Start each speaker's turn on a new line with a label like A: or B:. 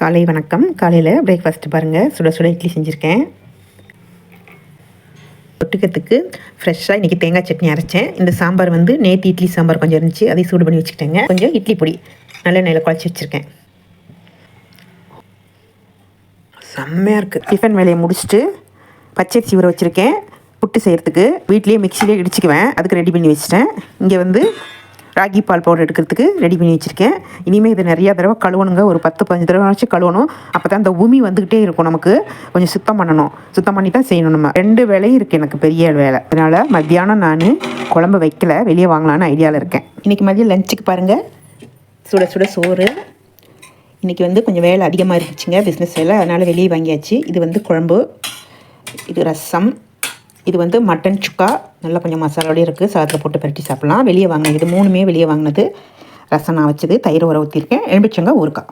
A: காலை வணக்கம். காலையில் பிரேக்ஃபாஸ்ட் பாருங்கள் சுட சுட இட்லி செஞ்சுருக்கேன். தொட்டுக்கிறதுக்கு ஃப்ரெஷ்ஷாக இன்றைக்கி தேங்காய் சட்னி அரைச்சேன். இந்த சாம்பார் வந்து நேற்று இட்லி சாம்பார் கொஞ்சம் இருந்துச்சு. அதையும் சூடு பண்ணி வச்சுக்கிட்டேங்க. கொஞ்சம் இட்லி பொடி நல்ல நெல்லை குழச்சி வச்சுருக்கேன். செம்மையாக இருக்குது டிஃபன் வேலையை முடிச்சுட்டு பச்சரிசி ஊற வச்சுருக்கேன். புட்டு செய்கிறதுக்கு வீட்லேயே மிக்சிலே இடிச்சுக்குவேன். அதுக்கு ரெடி பண்ணி வச்சுட்டேன். இங்கே வந்து ராகி பால் பவுடர் எடுக்கிறதுக்கு ரெடி பண்ணி வச்சுருக்கேன். இனிமேல் இது நிறையா தடவை கழுவணுங்க. ஒரு பத்து பதினஞ்சு தடவை வச்சு கழுவணும். அப்போ தான் அந்த உமி வந்துக்கிட்டே இருக்கும் நமக்கு. கொஞ்சம் சுத்தம் பண்ணணும். சுத்தம் பண்ணி தான் செய்யணும் நம்ம. ரெண்டு வேலையும் இருக்குது எனக்கு பெரிய வேலை. அதனால் மத்தியானம் நான் குழம்பு வைக்கல. வெளியே வாங்கலான்னு ஐடியாவில் இருக்கேன். இன்றைக்கி மதியம் லஞ்சுக்கு பாருங்கள் சுட சுட சோறு. இன்றைக்கி வந்து கொஞ்சம் வேலை அதிகமாக இருந்துச்சுங்க. பிஸ்னஸ் வேலை. அதனால் வெளியே வாங்கியாச்சு. இது வந்து குழம்பு. இது ரசம். இது வந்து மட்டன் சுக்கா. நல்லா கொஞ்சம் மசாலாவோடய இருக்குது சாதத்தில் போட்டு பரட்டி சாப்பிட்லாம். வெளியே வாங்கினது இது மூணுமே வெளியே வாங்கினது ரசம் நான் வச்சது. தயிர் உர ஊற்றிருக்கேன் எலும்பிச்சங்க ஊறுக்காய்